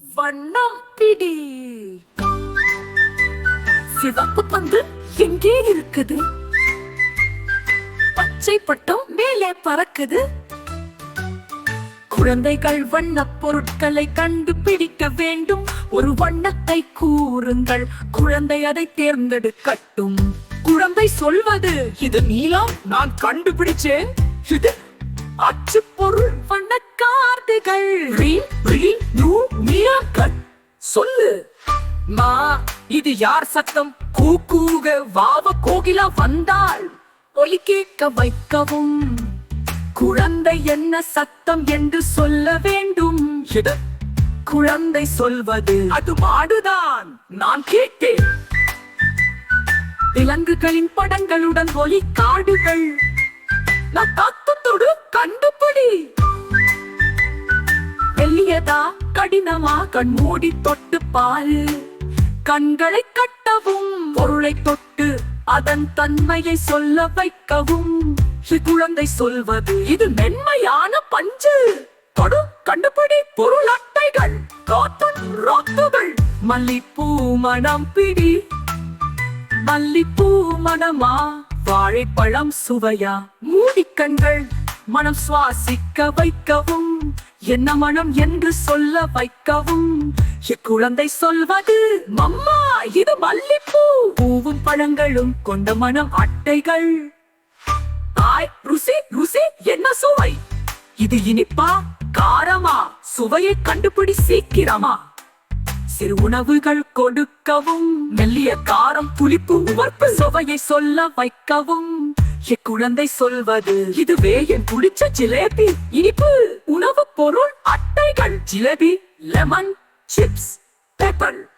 வண்ணம் பிடி. சிவப்பு பந்து எங்கே இருக்குது? பச்சை பட்டம் மேலே பறக்குது. குழந்தைகள் வண்ணப் பொருட்களை கண்டுபிடிக்க வேண்டும். ஒரு வண்ணத்தை கூறுங்கள். குழந்தை அதை தேர்ந்தெடுக்கட்டும். குழந்தை சொல்வது இது நீலம் நான் கண்டுபிடிச்சேன். இது அச்சு பொருள் வண்ண கார்டுகள். மா இது யார் சத்தம்? கூக்கூக வாவ கோகிலா வந்தாள். ஒலி கேட்க வைக்கவும். குழந்தை என்ன சத்தம் என்று சொல்ல வேண்டும். எது? குழந்தை சொல்வது. அது மாடுதான். நான் கேட்டேன். விலங்குகளின் படங்களுடன் ஒலி காடுகள். நான் தத்துத்தோடு கண்டுபிடி. மெல்லியதா கடினமா கண் மூடி தொட்டு பாரு. கண்களை கட்டவும் பொருளை தொட்டு அதன் தன்மையை சொல்ல வைக்கவும். குழந்தை சொல்வது இது மென்மையான பஞ்சு. தொடு கண்டுபிடி பொருள் அட்டைகள் ராத்துகள். மல்லிப்பூ மனம் பிடி. மல்லிப்பூ மனமா வாழைப்பழம் சுவையா? மூடிக்கண்கள் மனம் சுவாசிக்க வைக்கவும். என்ன மனம் என்று சொல்ல வைக்கவும். இக்குழந்தை சொல்வது மம்மா இது மல்லிப்பூ. பூவும் பழங்களும் கொண்ட மனம் அட்டைகள். ஆய் ருசி ருசி என்ன சுவை? இது இனிப்பா காரமா? சுவையை கண்டுபிடி சீக்கிரமா. சிறு உணவுகள் கொடுக்கவும் மெல்லிய காரம் புளிப்பு உவர்ப்பு சுவையை சொல்ல வைக்கவும். இக்குழந்தை சொல்வது இதுவே என் புடிச்ச ஜிலேபி இனிப்பு. உணவு பொருள் அட்டைகள் ஜிலேபி லெமன் சிப்ஸ் பெப்பர்